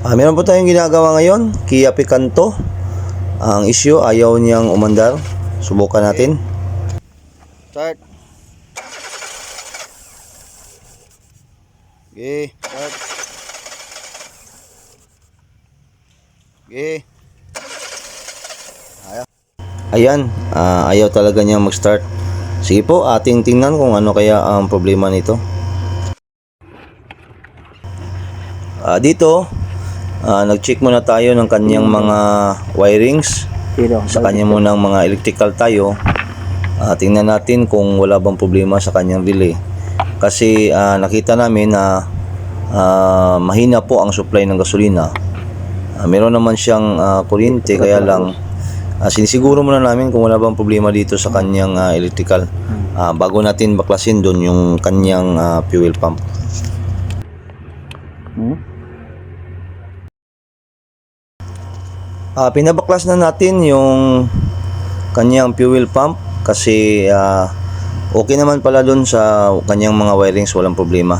Ah, meron po tayong ginagawa ngayon, Kia Picanto. Ang issue, ayaw niyang umandar. Subukan natin. Start. Okay, start. Okay. Ayaw. Ayan, ah, ayaw talaga niya mag-start. Sige po, ating tingnan kung ano kaya ang problema nito. Ah, dito, ah, nag-check muna tayo ng kanyang mga wirings. Sa kanya munang mga electrical tayo. Ah, tingnan natin kung wala bang problema sa kanyang relay. Kasi ah, nakita namin na ah, mahina po ang supply ng gasolina. Ah, meron naman siyang ah, kuryente kaya lang ah, sinisiguro muna namin kung wala bang problema dito sa kanyang ah, electrical. Ah, bago natin baklasin doon yung kanyang ah, fuel pump. Ah, pinabaklas na natin yung kanyang fuel pump kasi ah, okay naman pala doon sa kanyang mga wirings, walang problema.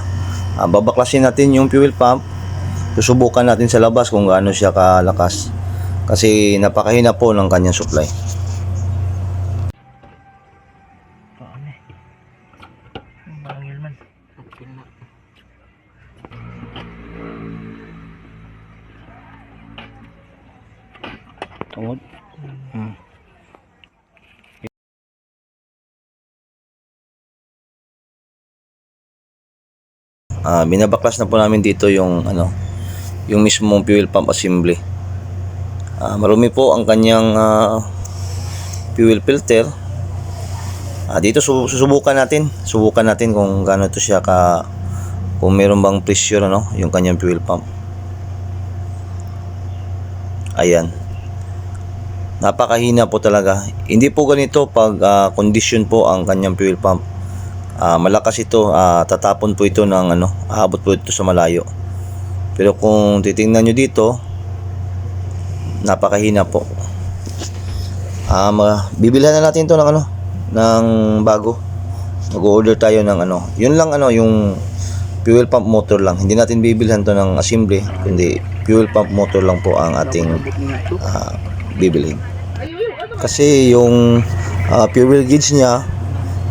Ah, babaklasin natin yung fuel pump. Susubukan natin sa labas kung gaano siya kalakas. Kasi napakahina po ng kanyang supply. Tungod. Ah, binabaklas na po namin dito yung ano, yung mismong fuel pump assembly. Ah, marumi po ang kanyang ah, fuel filter. Ah, dito su- susubukan natin, subukan natin kung gaano to siya ka kung meron bang pressure ano, yung kanyang fuel pump. Ayan. Napakahina po talaga. Hindi po ganito pag ah, condition po ang kanyang fuel pump. Ah, malakas ito, ah, tatapon po ito ng ano, aabot po ito sa malayo. Pero kung titingnan nyo dito, napakahina po. Ah, ma- bibilhan na natin to ng ano, ng bago. Mag-order tayo ng ano. Yun lang ano, yung fuel pump motor lang. Hindi natin bibilhan to ng assembly, kundi fuel pump motor lang po ang ating ah, bibilhin. Kasi yung ah, fuel gauge niya,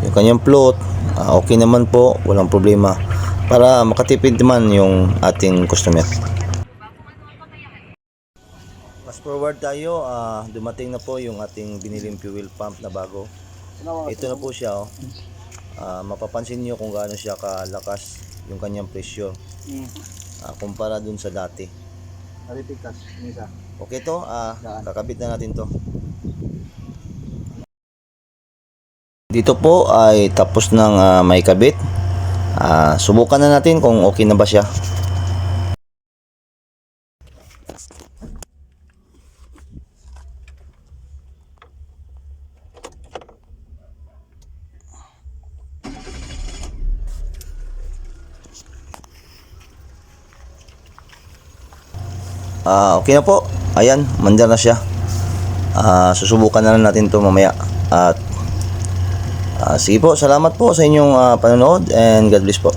yung kanyang float, ah, okay naman po, walang problema. Para makatipid naman yung ating customer. Fast forward tayo, ah, dumating na po yung ating biniling fuel pump na bago. Ito na po siya, oh. Ah, mapapansin niyo kung gaano siya kalakas yung kanyang pressure ah, kumpara dun sa dati. Naripikas, isa. Okay to, ah, kakabit na natin to. Dito po ay tapos ng ah, may kabit. Ah, subukan na natin kung okay na ba siya. Ah, okay na po. Ayan, mandar na siya. Ah, susubukan na lang natin 'to mamaya. At ah, sige po, salamat po sa inyong ah, panonood and God bless po.